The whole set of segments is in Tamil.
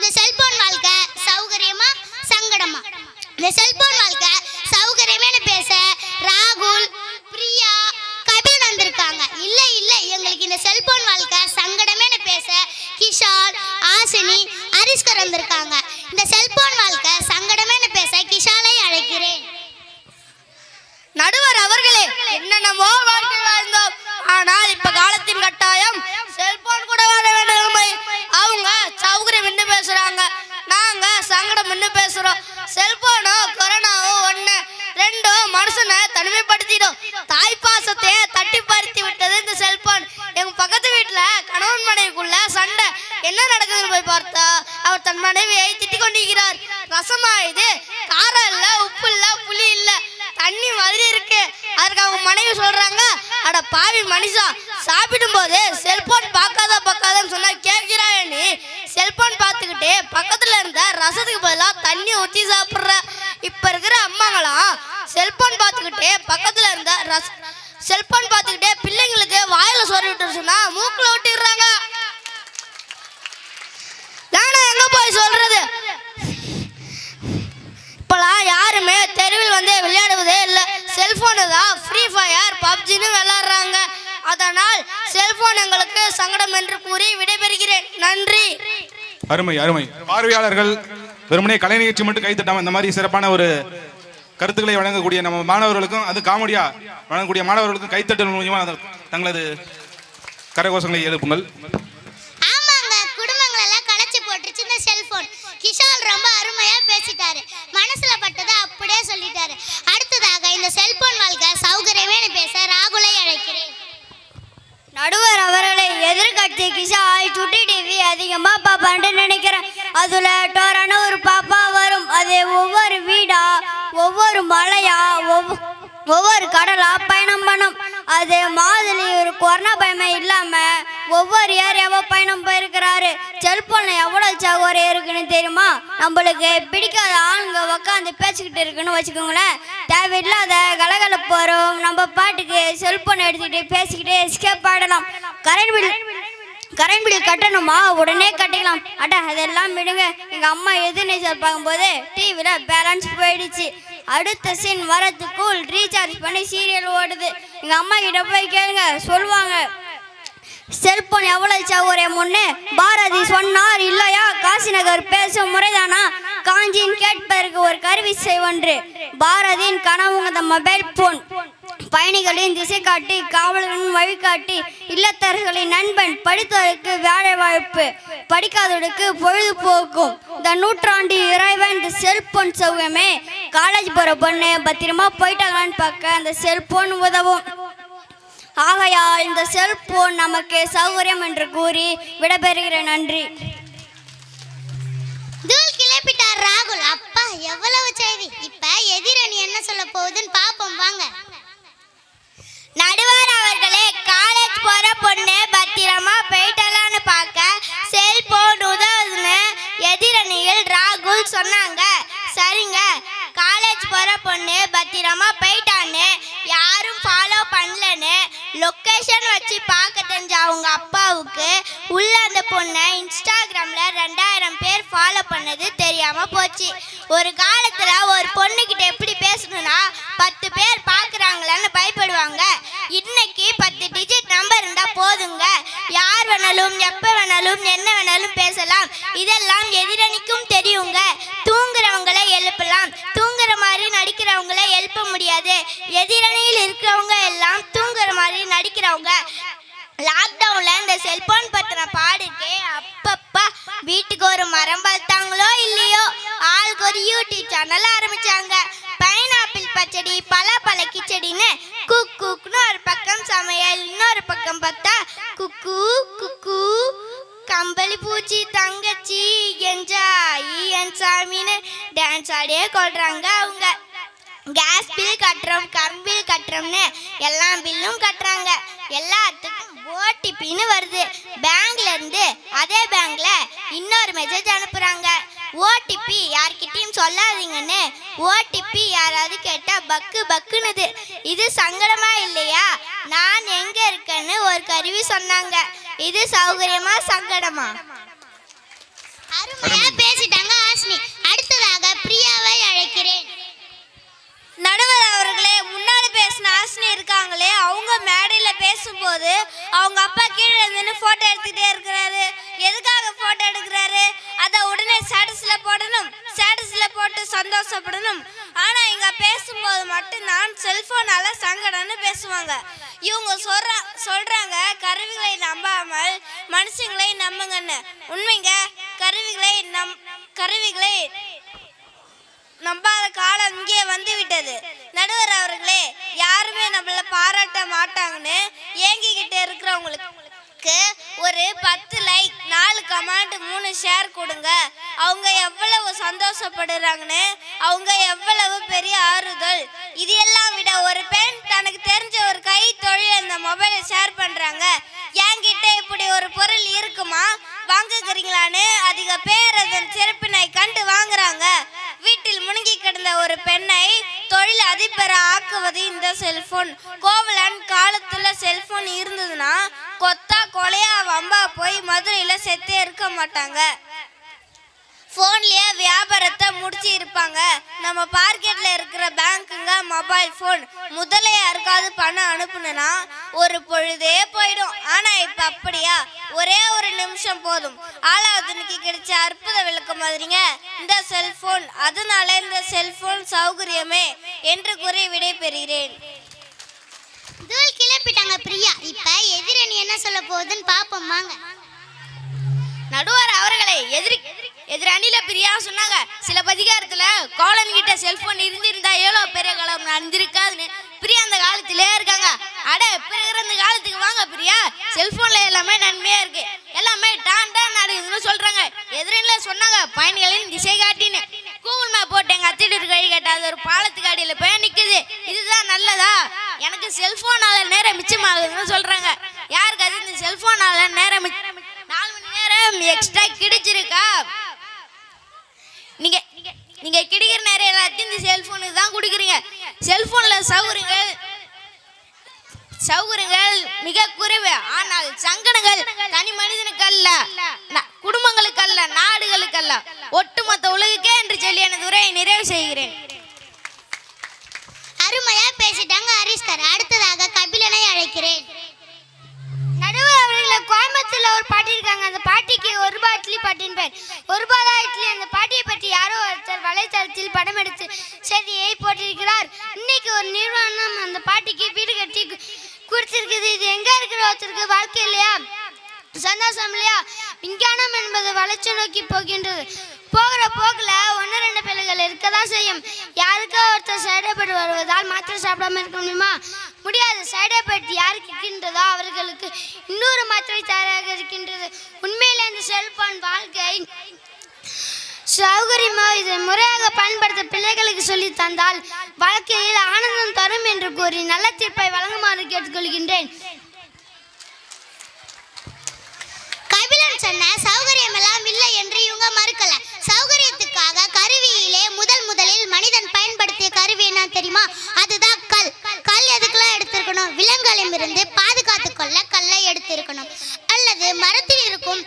இந்த செல்போன் வாழ்க்கை சௌகரியமா சங்கடமா? இந்த செல்போன் வாழ்க்கை சௌகரியமேனு பேச? ராகுல் பிரியா கபில் வந்திருக்காங்க. இல்ல இல்ல எங்களுக்கு இந்த செல்போன் வாழ்க்கை சங்கடமேனு பேச? கிஷால் ஆசினி அரிஸ்கர் வந்திருக்காங்க. பார்த்தா அவர் தன் மனைவியை திட்டிக் கொண்டிருக்கிறார் ரசமா இது. காரம் இல்ல உப்பு இல்ல புளி இல்ல தண்ணி மாதிரி இருக்கு. அதுக்கு அவங்க மனைவி சொல்றாங்க அட பாவி மனுஷா சாப்பிடும் போது செல்போன் பார்க்காத பார்க்காதன்னு சொன்னா கேட்கிறாய் நீ. செல்போன் பார்த்துக்கிட்டு பக்கத்துல இருந்த ரசத்துக்கு பதிலாக தண்ணி ஊற்றி சாப்பிட்ற. இப்ப இருக்கிற அம்மாங்களாம் செல்போன் பார்த்துக்கிட்டே பக்கத்துல இருந்த ரச செல்போன் பார்த்துக்கிட்டே பிள்ளைங்களுக்கு வாயில சோறு விட்டு சொன்னா மூக்கில் விட்டுடுறாங்க நானும் எங்க போய் சொல்றது? இப்பெல்லாம் யாருமே தெருவில் வந்து விளையாடுவதே இல்லை. செல்போனு தான். ஃப்ரீ ஃபயர் பப்ஜின்னு விளையாடுறாங்க. அதனால் செல்போன் எங்களுக்கு சங்கடம் என்று கூறி விடைபெறுகிறேன். நன்றி. அருமை அருமை. பார்வையாளர்கள் வெறுமனே கலை நிகழ்ச்சி மட்டும் கை தட்டாம இந்த மாதிரி சிறப்பான ஒரு கருத்துக்களை வழங்கக்கூடிய நம்ம மாணவர்களுக்கும் அது காமெடியா வழங்கக்கூடிய மாணவர்களுக்கும் கைத்தட்டல் மூலியமா தங்களது கரகோஷங்களை எழுப்புங்கள் ஆமாங்க குடும்பங்கள் எல்லாம் களைச்சு போட்டுருச்சு இந்த செல்போன் கிஷால் ரொம்ப அருமையா சொல்லிட்டாரு. மனசுல பட்டதை அப்படியே சொல்லிட்டாரு. அடுத்ததாக இந்த செல்போன் வாழ்க்கை சௌகரியமே பேச ராகுலை அழைக்கிறேன். நடுவர் அவர்களை எதிர்கட்சி கிஷாய் சுட்டி டிவி அதிகமா பாப்பான்னு நினைக்கிறேன். அதுல டோரான ஒரு பாப்பா வரும். அது ஒவ்வொரு வீடா ஒவ்வொரு மலையா ஒவ்வொரு ஒவ்வொரு கடலா பயணம் பண்ணும். அது மாதிரி ஒரு கொரோனா பயமே இல்லாம ஒவ்வொரு ஏரியாவோ பயணம் போயிருக்கிறாரு. செல்போன்ல எவ்வளவு சௌகரியம் இருக்குன்னு தெரியுமா? நம்மளுக்கு பிடிக்காத ஆளுங்க உக்காந்து பேசிக்கிட்டு இருக்குன்னு வச்சுக்கோங்களேன். தேவையில்லாத கலகலப்பு வரும் நம்ம பாட்டுக்கு செல்போன் எடுத்துக்கிட்டு பேசிக்கிட்டே எஸ்கேப் ஆடலாம் கரண்ட் பில் கரண்ட் பில் கட்டணுமா? உடனே கட்டிக்கலாம். அட்டா அதெல்லாம் விடுங்க. எங்க அம்மா எதிர்நீச்சல் பார்க்கும்போது டிவியில பேலன்ஸ் போயிடுச்சு. அடுத்த சீன் வரதுக்குள் ரீசார்ஜ் பண்ணி சீரியல் ஓடுது. எங்கள் அம்மா கிட்ட போய் கேளுங்க. சொல்லுவாங்க செல்போன் எவ்வளோ சவுரே முன்னே பாரதி சொன்னார் இல்லையா காசிநகர் பேசும் முறைதானா? காஞ்சியின் கேட்பதற்கு ஒரு கருவி செய்வன்று பாரதியின் கனவுங்க மொபைல் போன் பயணிகளின் திசை காட்டி காவலர்களின் வழிகாட்டி இல்லத்தரசர்களின் நண்பன் படித்தவருக்கு வேலை வாய்ப்பு படிக்காதவருக்கு பொழுதுபோக்கும். இந்த நூற்றாண்டு இறைவன் இந்த செல்போன் சௌகரியமே காலேஜ் போகிற பொண்ணு பத்திரமா போயிட்டாங்களான்னு பார்க்க அந்த செல்போன் உதவும். ஆகையால் இந்த செல்போன் நமக்கு சௌகரியம் என்று கூறி விடைபெறுகிற நன்றி. தூள் கிளப்பிட்டார் ராகுல். அப்பா எவ்வளவு செய்தி? இப்ப எதிரணி என்ன சொல்ல போகுதுன்னு பாப்போம் வாங்க. பத்திரமா போயிட்டலான்னு பார்க்க செல்போன் உதவுதுன்னு எதிரணியில் ராகுல் சொன்னாங்க. சரிங்க காலேஜ் போற பொண்ணு பத்திரமா போயிட்டான்னு யாரும் ஃபாலோ பண்ணலன்னு லொக்கேஷன் வச்சு பார்க்க தெரிஞ்ச அவங்க அப்பாவுக்கு உள்ள அந்த பொண்ணை இன்ஸ்டாகிராமில் ரெண்டாயிரம் பேர் ஃபாலோ பண்ணது தெரியாமல் போச்சு. ஒரு காலத்தில் ஒரு பொண்ணுக்கிட்ட எப்படி பேசணும்னா பத்து பேர் பார்க்குறாங்களான்னு பயப்படுவாங்க. இன்னைக்கு வேணாலும் எப்ப வேணாலும் என்ன வேணாலும் பேசலாம். இதெல்லாம் எதிரணிக்கும் தெரியுங்க. தூங்குறவங்களை எழுப்பலாம். தூங்குற மாதிரி நடிக்கிறவங்கள எழுப்ப முடியாது. எதிரணியில் இருக்கிறவங்க எல்லாம் தூங்குற மாதிரி நடிக்கிறவங்க. லாக்டவுன்ல இந்த செல்போன் பத்தின பாடுக்கே அப்பப்பா வீட்டுக்கு ஒரு மரம் பார்த்தாங்களோ இல்லையோ ஆளுக்கு ஒரு யூடியூப் சேனல் ஆரம்பிச்சாங்க. பைனாப்பிள் பச்சடி பல பல கிச்சடின்னு குக் குக்னு ஒரு பக்கம் சமையல் இன்னொரு பக்கம் பார்த்தா குக்கு குக்கு தங்கச்சி என்ஜாய் என் சாமின்னு டான்ஸ் ஆடியே கொள்றாங்க அவங்க. கேஸ் பில் கட்டுறோம் கரண்ட் பில் கட்டுறோம்னு எல்லா பில்லும் கட்டுறாங்க. எல்லாத்துக்கும் ஓடிபின்னு வருது. பேங்க்ல இருந்து அதே பேங்க்ல இன்னொரு மெசேஜ் அனுப்புறாங்க. ஓடிபி யார்கிட்டயும் சொல்லாதீங்கன்னு ஓடிபி யாராவது கேட்டா பக்கு பக்குனுது இது சங்கடமா இல்லையா? நான் எங்க இருக்கேன்னு ஒரு கருவி சொன்னாங்க. இது சௌகரியமா சங்கடமா? அருமையா பேசிட்டாங்க ஆசினி அடுத்ததாக பிரியாவை அழைக்கிறேன். நடுவர் அவர்களே முன்னாடி பேசின ஆசினி இருக்காங்களே அவங்க மேடையில பேசும்போது அவங்க அப்பா கீழே நின்று போட்டோ எடுத்துக்கிட்டே இருக்கிறாரு. எதுக்காக போட்டோ எடுக்கிறாரு? அதை உடனே ஸ்டேட்டஸ்ல போடணும் ஸ்டேட்டஸ்ல போட்டு சந்தோஷப்படணும். ஆனா இங்க பேசும்போது மட்டும் நான் செல்போனால சங்கடம்னு பேசுவாங்க. இவங்க சொல்ற சொல்றாங்க கருவிகளை நம்பாமல் மனுஷங்களை நம்புங்கன்னு. உண்மைங்க கருவிகளை நம் கருவிகளை நம்பாத காலம் இங்கே வந்து விட்டது நடுவர் அவர்களே யாருமே நம்மள பாராட்ட மாட்டாங்கன்னு ஏங்கிக்கிட்டு இருக்கிறவங்களுக்கு ஒரு பத்து லைக் நாலு கமெண்ட் மூணு ஷேர் கொடுங்க. அவங்க எவ்வளவு சந்தோஷப்படுறாங்கன்னு அவங்க எவ்வளவு பெரிய ஆறுதல். இது எல்லாம் ஒரு பொருள் இருக்குமா? வாங்குகிறீங்களான்னு அதிக பேர் அதன் சிறப்பினை கண்டு வாங்குறாங்க. வீட்டில் முழுங்கி கிடந்த ஒரு பெண்ணை தொழில் அதிபர ஆக்குவது இந்த செல்போன். கோவலன் காலத்துல செல்போன் இருந்ததுன்னா கொத்தா கொலையா வம்பா போய் மதுரையில செத்தே இருக்க மாட்டாங்க. ஃபோன்லயே வியாபாரத்தை முடிச்சு இருப்பாங்க நம்ம மார்க்கெட்ல இருக்கிற பேங்க்குங்க மொபைல் ஃபோன் முதல்ல யாருக்காவது பணம் அனுப்புனா ஒரு பொழுதே போயிடும். ஆனா இப்ப அப்படியா? ஒரே ஒரு நிமிஷம் போதும். ஆளாவதுனுக்கு கிடைச்ச அற்புத விளக்கம் மாதிரிங்க இந்த செல்போன் அதனால இந்த செல்போன் சௌகரியமே என்று கூறி விடை பெறுகிறேன் தூள் கிளப்பிட்டாங்க பிரியா. இப்ப எதிரணி என்ன சொல்ல போகுதுன்னு பாப்போம் வாங்க. நடுவர் அவர்களே எதிரி எதிர் அணில பிரியா சொன்னாங்க. சில பதிகாரத்துல கோலன் கிட்ட செல்போன் இருந்திருந்தா எவ்வளவு பெரிய காலம் நடந்திருக்காதுன்னு பிரியா அந்த காலத்திலே இருக்காங்க. அட பிறகு அந்த காலத்துக்கு வாங்க பிரியா. செல்போன்ல எல்லாமே நன்மையா இருக்கு. எல்லாமே டான் டான் நடக்குதுன்னு சொல்றாங்க. எதிரில சொன்னாங்க பயணிகளின் திசை காட்டின்னு. கூகுள் மேப் போட்டு எங்க அத்திட்டு கை கேட்டாது ஒரு பாலத்துக்கு அடியில போய் நிக்குது. இதுதான் நல்லதா? எனக்கு செல்போனால நேரம் மிச்சமாகுதுன்னு சொல்றாங்க. யாருக்கு அது இந்த செல்போனால நேரம் நாலு மணி நேரம் எக்ஸ்ட்ரா கிடைச்சிருக்கா? நேரம் இந்த செல்போனுக்கு தான் கொடுக்குறீங்க. செல்போனில் சௌகரியங்கள் சௌகரியங்கள் மிக குறைவு. ஆனால் சங்கடங்கள் தனி மனிதனுக்கு அல்ல குடும்பங்களுக்கு அல்ல நாடுகளுக்கு அல்ல. ஒட்டுமொத்த உலகுக்கே என்று சொல்லி எனது உரையை நிறைவு செய்கிறேன். அருமையா பேசிட்டாங்க ஹரிஸ்கர். அடுத்ததாக கபிலனை அழைக்கிறேன். ஒரு பாட்டி இருக்காங்க. அந்த பாட்டிக்கு ஒரு ரூபாய் இட்லி பாட்டின் பேர். ஒரு ரூபாய் தான் இட்லி. அந்த பாட்டியை பற்றி யாரோ ஒருத்தர் வலைத்தளத்தில் படம் எடுத்து செய்தியை போட்டிருக்கிறார். இன்னைக்கு ஒரு நிறுவனம் அந்த பாட்டிக்கு வீடு கட்டி கு- கொடுத்திருக்குது இது எங்க இருக்கிற ஒருத்தருக்கு வாழ்க்கை இல்லையா? சந்தோஷம் இல்லையா? விஞ்ஞானம் என்பது வளர்ச்சி நோக்கி போகின்றது. போகிற போக்குல ஒன்று ரெண்டு பிள்ளைகள் இருக்க தான் செய்யும். யாருக்கோ ஒருத்தர் செயல்பட்டு வருவதால் மாத்திரை சாப்பிடாம இருக்க முடியுமா? முடியாது சைடைப்பட்டு யாருக்கு இருக்கின்றதோ அவர்களுக்கு இன்னொரு மாத்திரை தயாராக இருக்கின்றது. உண்மையில் இந்த செல்போன் வாழ்க்கை சௌகரியமாக இதை முறையாக பயன்படுத்த பிள்ளைகளுக்கு சொல்லி தந்தால் வாழ்க்கையில் ஆனந்தம் தரும் என்று கூறி நல்ல தீர்ப்பை வழங்குமாறு கேட்டுக்கொள்கின்றேன். கபிலன் சொன்ன சௌகரியம் எல்லாம் இல்லை என்று இவங்க மறுக்கல. சௌகரியத்துக்காக கருவியிலே முதல் முதலில் மனிதன் பயன்படுத்திய கருவி என்ன தெரியுமா? அதுதான் கல். இருக்கணும் விலங்குகளிடமிருந்து பாதுகாத்து கொள்ள கல்லை எடுத்திருக்கணும். அல்லது மரத்தில் இருக்கும்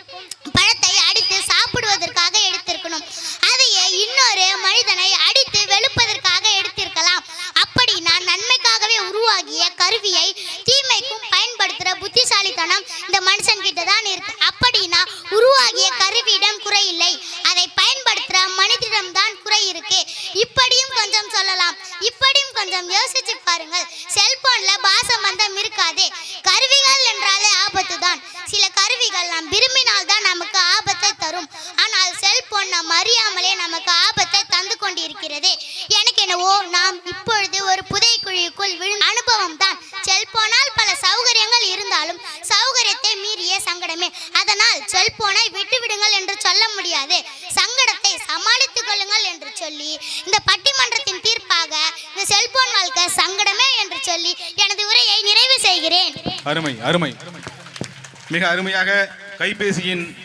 யோசிச்சு பாருங்கள். செல்போன்ல பாசமந்தம் இருக்காது. கருவிகள் என்றாலே ஆபத்து தான் சில கருவிகள் நாம் விரும்பினால் தான் நமக்கு ஆபத்தை தரும். ஆனால் செல்போன் நாம் அறியாமலே நமக்கு ஆபத்தை தந்து கொண்டிருக்கிறது. எனக்கு என்னவோ நாம் இப்பொழுது ஒரு புதைக்குழிக்குள் விழு அனுபவம் தான் செல்போனால் பல சௌகரியங்கள் இருந்தாலும் சௌகரியத்தை மீறிய சங்கடமே. அதனால் செல்போனை விட்டுவிடுங்கள் என்று சொல்ல முடியாது. சங்கடத்தை சமாளித்துக் கொள்ளுங்கள் என்று சொல்லி இந்த பட்டிமன்றத்தின் தீர்ப்பாக இந்த செல்போன் சங்கடமே என்று சொல்லி எனது உரையை நிறைவு செய்கிறேன். அருமை அருமை. மிக அருமையாக கைபேசியின்